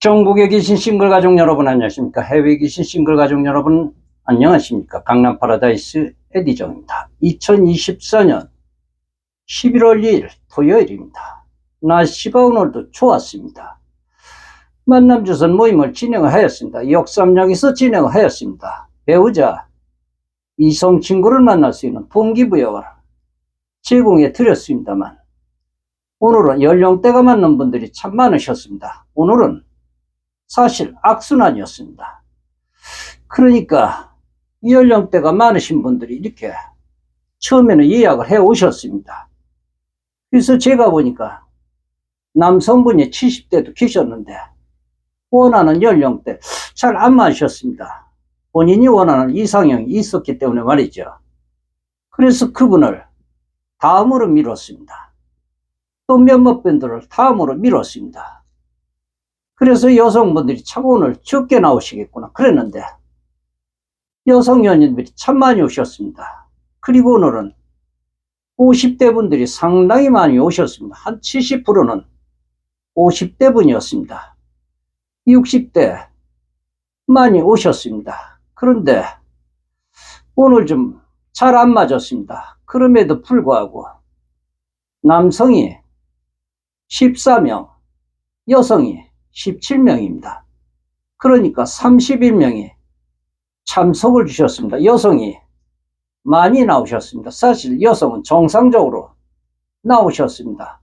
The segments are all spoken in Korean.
전국에 계신 싱글 가족 여러분 안녕하십니까? 해외에 계신 싱글 가족 여러분 안녕하십니까? 강남 파라다이스 에디정입니다. 2024년 11월 2일 토요일입니다. 날씨가 오늘도 좋았습니다. 만남주선 모임을 진행하였습니다. 역삼역에서 진행하였습니다. 배우자 이성 친구를 만날 수 있는 동기부여를 제공해 드렸습니다만 오늘은 연령대가 맞는 분들이 참 많으셨습니다. 오늘은 사실 악순환이었습니다. 그러니까 이 연령대가 많으신 분들이 이렇게 처음에는 예약을 해 오셨습니다. 그래서 제가 보니까 남성분이 70대도 계셨는데 원하는 연령대 잘 안 맞으셨습니다. 본인이 원하는 이상형이 있었기 때문에 말이죠. 그래서 그분을 다음으로 미뤘습니다. 또 몇몇 분들을 다음으로 미뤘습니다. 그래서 여성분들이 참 오늘 적게 나오시겠구나 그랬는데 여성 연인들이 참 많이 오셨습니다. 그리고 오늘은 50대 분들이 상당히 많이 오셨습니다. 한 70%는 50대 분이었습니다. 60대 많이 오셨습니다. 그런데 오늘 좀 잘 안 맞았습니다. 그럼에도 불구하고 남성이 14명, 여성이 17명입니다. 그러니까 31명이 참석을 주셨습니다. 여성이 많이 나오셨습니다. 사실 여성은 정상적으로 나오셨습니다.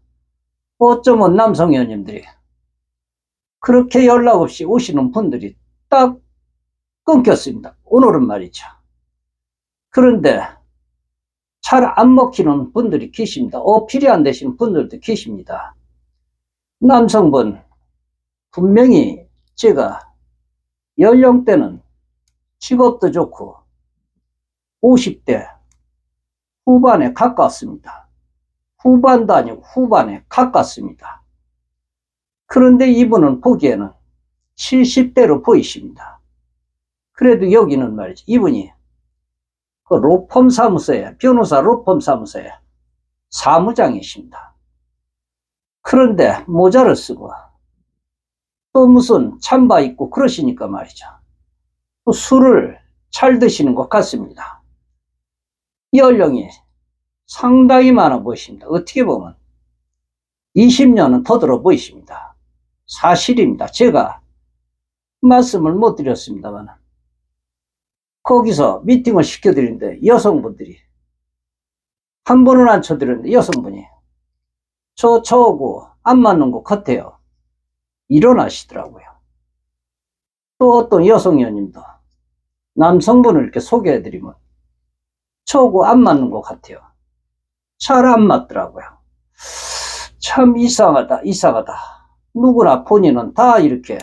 어쩌면 남성 의원님들이 그렇게 연락 없이 오시는 분들이 딱 끊겼습니다. 오늘은 말이죠. 그런데 잘 안 먹히는 분들이 계십니다. 어필이 안 되시는 분들도 계십니다. 남성분, 분명히 제가 연령대는 직업도 좋고 50대 후반에 가깝습니다. 후반도 아니고 후반에 가깝습니다. 그런데 이분은 보기에는 70대로 보이십니다. 그래도 여기는 말이죠. 이분이 그 로펌 사무소에, 변호사 로펌 사무소에 사무장이십니다. 그런데 모자를 쓰고 또 무슨 참바 있고 그러시니까 말이죠. 또 술을 잘 드시는 것 같습니다. 연령이 상당히 많아 보이십니다. 어떻게 보면 20년은 더 들어 보이십니다. 사실입니다. 제가 말씀을 못 드렸습니다만 거기서 미팅을 시켜드리는데 여성분들이 한 번은 안 쳐드렸는데 여성분이 저 저하고 안 맞는 것 같아요. 일어나시더라고요. 또 어떤 여성 의원님도 남성분을 이렇게 소개해드리면 저하고 안 맞는 것 같아요. 잘 안 맞더라고요. 참 이상하다, 이상하다. 누구나 본인은 다 이렇게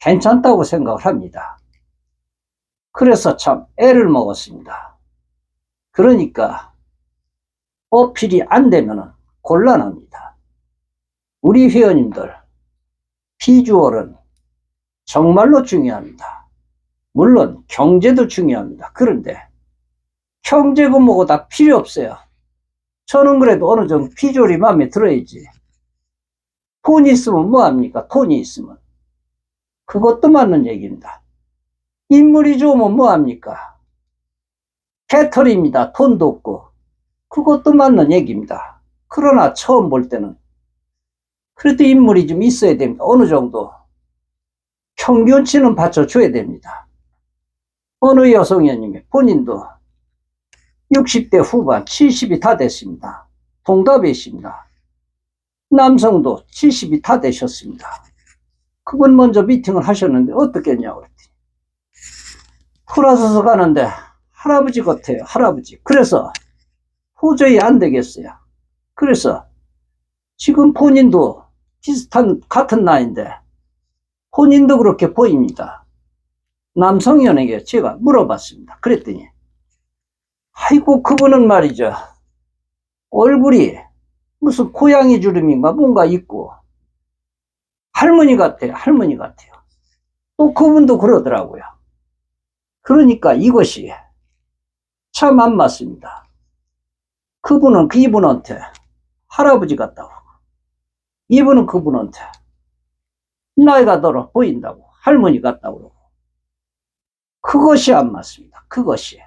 괜찮다고 생각을 합니다. 그래서 참 애를 먹었습니다. 그러니까 어필이 안 되면 곤란합니다. 우리 회원님들 비주얼은 정말로 중요합니다. 물론 경제도 중요합니다. 그런데 경제고 뭐고 다 필요 없어요. 저는 그래도 어느 정도 비주얼이 마음에 들어야지. 돈이 있으면 뭐합니까? 돈이 있으면. 그것도 맞는 얘기입니다. 인물이 좋으면 뭐합니까? 개털입니다. 돈도 없고. 그것도 맞는 얘기입니다. 그러나 처음 볼 때는 그래도 인물이 좀 있어야 됩니다. 어느 정도. 평균치는 받쳐줘야 됩니다. 어느 여성의원님이 본인도 60대 후반 70이 다 됐습니다. 동갑이십니다. 남성도 70이 다 되셨습니다. 그분 먼저 미팅을 하셨는데 어떻겠냐고 그랬더니 풀어서서 가는데 할아버지 같아요. 할아버지. 그래서 도저히 안 되겠어요. 그래서 지금 본인도 비슷한 같은 나이인데 본인도 그렇게 보입니다. 남성연에게 제가 물어봤습니다. 그랬더니 아이고 그분은 말이죠. 얼굴이 무슨 고양이 주름인가 뭔가 있고 할머니 같아요. 할머니 같아요. 또 그분도 그러더라고요. 그러니까 이것이 참 안 맞습니다. 그분은 그 이분한테 할아버지 같다고. 이분은 그분한테 나이가 들어 보인다고 할머니 같다고 그러고 그것이 안 맞습니다. 그것이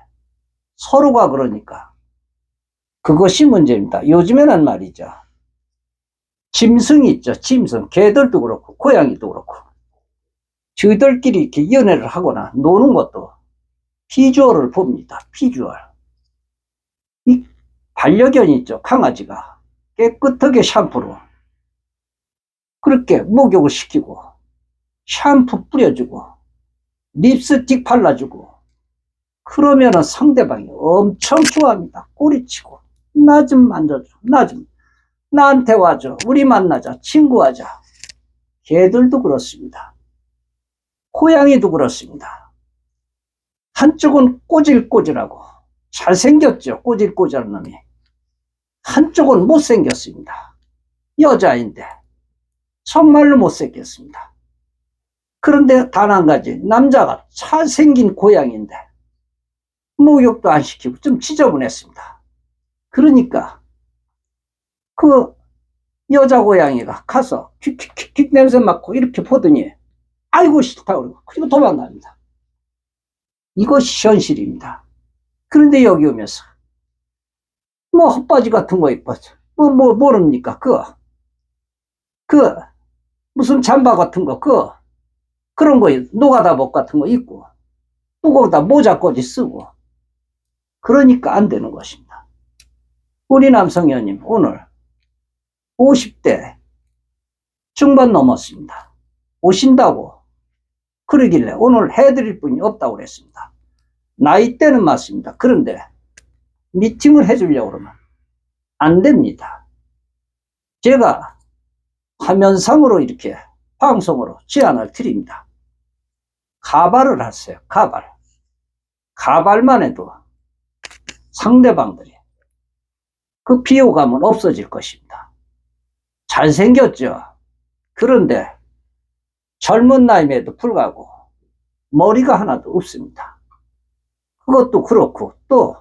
서로가 그러니까 그것이 문제입니다. 요즘에는 말이죠. 짐승이 있죠. 짐승. 개들도 그렇고 고양이도 그렇고 저희들끼리 이렇게 연애를 하거나 노는 것도 비주얼을 봅니다. 비주얼. 이 반려견이 있죠. 강아지가 깨끗하게 샴푸로 그렇게 목욕을 시키고 샴푸 뿌려주고 립스틱 발라주고 그러면은 상대방이 엄청 좋아합니다. 꼬리치고 나 좀 만져줘. 나 좀 나한테 와줘. 우리 만나자. 친구하자. 개들도 그렇습니다. 고양이도 그렇습니다. 한쪽은 꼬질꼬질하고 잘생겼죠. 꼬질꼬질한 놈이. 한쪽은 못생겼습니다. 여자인데 정말로 못생겼습니다. 그런데 단 한 가지 남자가 잘생긴 고양이인데 목욕도 안 시키고 좀 지저분했습니다. 그러니까 그 여자 고양이가 가서 킥킥킥킥 냄새 맡고 이렇게 보더니 아이고 싫다 그러고 그리고 도망갑니다. 이것이 현실입니다. 그런데 여기 오면서 뭐 헛바지 같은 거 입고 뭐, 뭐 모릅니까 그거 그 무슨 잠바 같은 거 그 그런 거 노가다 복 같은 거 입고 또 거기다 모자까지 쓰고 그러니까 안 되는 것입니다. 우리 남성현님 오늘 50대 중반 넘었습니다. 오신다고 그러길래 오늘 해드릴 분이 없다고 그랬습니다. 나이대는 맞습니다. 그런데 미팅을 해주려고 그러면 안 됩니다. 제가 화면상으로 이렇게 방송으로 제안을 드립니다. 가발을 하세요. 가발. 가발만 해도 상대방들이 그 비호감은 없어질 것입니다. 잘생겼죠. 그런데 젊은 나이에도 불구하고 머리가 하나도 없습니다. 그것도 그렇고 또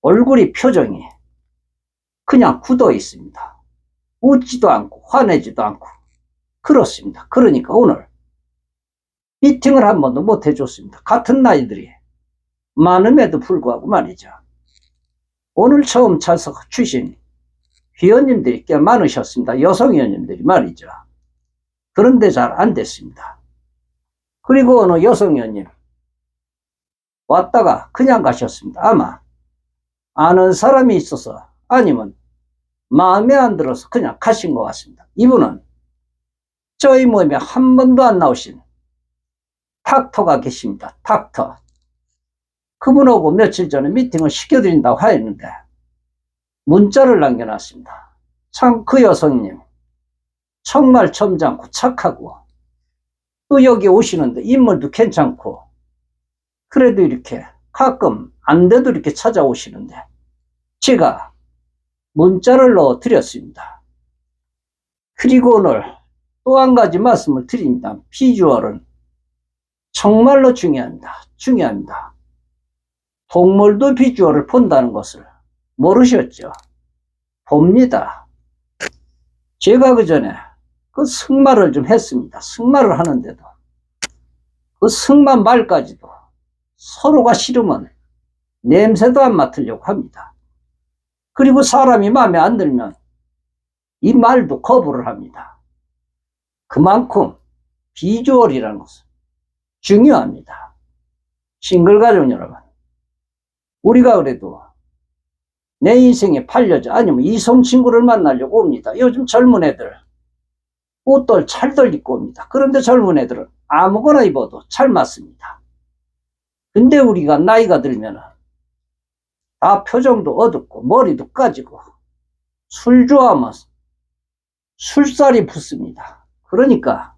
얼굴이 표정이 그냥 굳어 있습니다. 웃지도 않고 화내지도 않고 그렇습니다. 그러니까 오늘 미팅을 한 번도 못 해줬습니다. 같은 나이들이 많음에도 불구하고 말이죠. 오늘 처음 참석 주신 회원님들이 꽤 많으셨습니다. 여성 회원님들이 말이죠. 그런데 잘 안 됐습니다. 그리고 어느 여성 회원님 왔다가 그냥 가셨습니다. 아마 아는 사람이 있어서 아니면 마음에 안 들어서 그냥 가신 것 같습니다. 이분은 저희 모임에 한 번도 안 나오신 탁터가 계십니다. 탁터. 그분하고 며칠 전에 미팅을 시켜드린다고 하였는데 문자를 남겨놨습니다. 참 그 여성님 정말 점잖고 착하고 또 여기 오시는데 인물도 괜찮고 그래도 이렇게 가끔 안 돼도 이렇게 찾아오시는데 제가 문자를 넣어 드렸습니다. 그리고 오늘 또 한 가지 말씀을 드립니다. 비주얼은 정말로 중요합니다. 중요합니다. 동물도 비주얼을 본다는 것을 모르셨죠? 봅니다. 제가 그 전에 그 승마를 좀 했습니다. 승마를 하는데도 그 승마 말까지도 서로가 싫으면 냄새도 안 맡으려고 합니다. 그리고 사람이 마음에 안 들면 이 말도 거부를 합니다. 그만큼 비주얼이라는 것은 중요합니다. 싱글 가족 여러분. 우리가 그래도 내 인생에 팔려져 아니면 이성 친구를 만나려고 옵니다. 요즘 젊은 애들 옷들 찰들 입고 옵니다. 그런데 젊은 애들은 아무거나 입어도 잘 맞습니다. 근데 우리가 나이가 들면 다 표정도 어둡고 머리도 까지고 술 좋아하면 술살이 붙습니다. 그러니까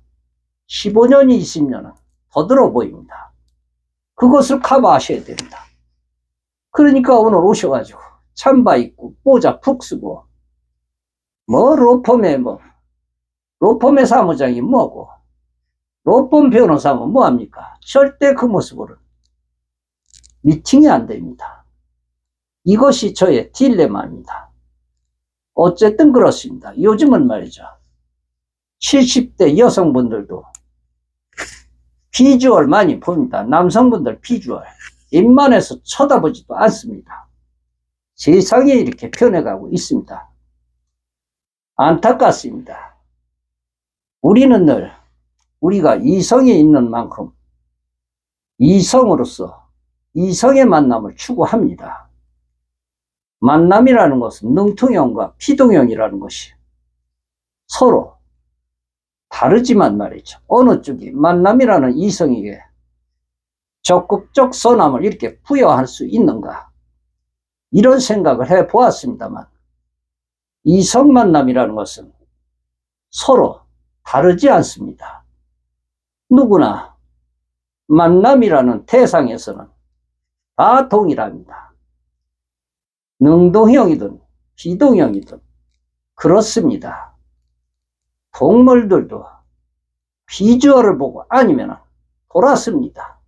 15년이 20년은 더 들어 보입니다. 그것을 커버하셔야 됩니다. 그러니까 오늘 오셔가지고 참바 입고 모자 푹 쓰고 뭐 로펌에 뭐 로펌의 사무장이 뭐고 로펌 변호사면 뭐합니까? 절대 그 모습으로 미팅이 안 됩니다. 이것이 저의 딜레마입니다. 어쨌든 그렇습니다. 요즘은 말이죠. 70대 여성분들도 비주얼 많이 봅니다. 남성분들 비주얼. 입만해서 쳐다보지도 않습니다. 세상이 이렇게 변해가고 있습니다. 안타깝습니다. 우리는 늘 우리가 이성이 있는 만큼 이성으로서 이성의 만남을 추구합니다. 만남이라는 것은 능통형과 피동형이라는 것이 서로 다르지만 말이죠. 어느 쪽이 만남이라는 이성에게 적극적 선함을 이렇게 부여할 수 있는가. 이런 생각을 해 보았습니다만, 이성 만남이라는 것은 서로 다르지 않습니다. 누구나 만남이라는 대상에서는 다 동일합니다. 능동형이든 비동형이든 그렇습니다. 동물들도 비주얼을 보고 아니면 돌았습니다.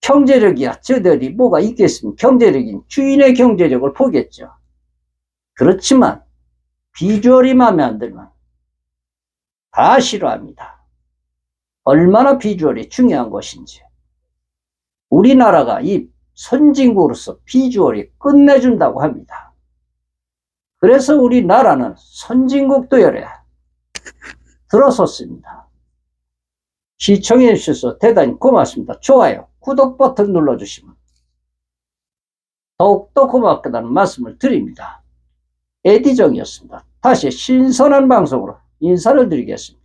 경제력이야 저들이 뭐가 있겠습니까? 경제력인 주인의 경제력을 보겠죠. 그렇지만 비주얼이 마음에 안 들면 다 싫어합니다. 얼마나 비주얼이 중요한 것인지. 우리나라가 이 선진국으로서 비주얼이 끝내준다고 합니다. 그래서 우리나라는 선진국 도 열에 들어섰습니다. 시청해 주셔서 대단히 고맙습니다. 좋아요, 구독 버튼 눌러주시면 더욱더 고맙다는 말씀을 드립니다. 에디정이었습니다. 다시 신선한 방송으로 인사를 드리겠습니다.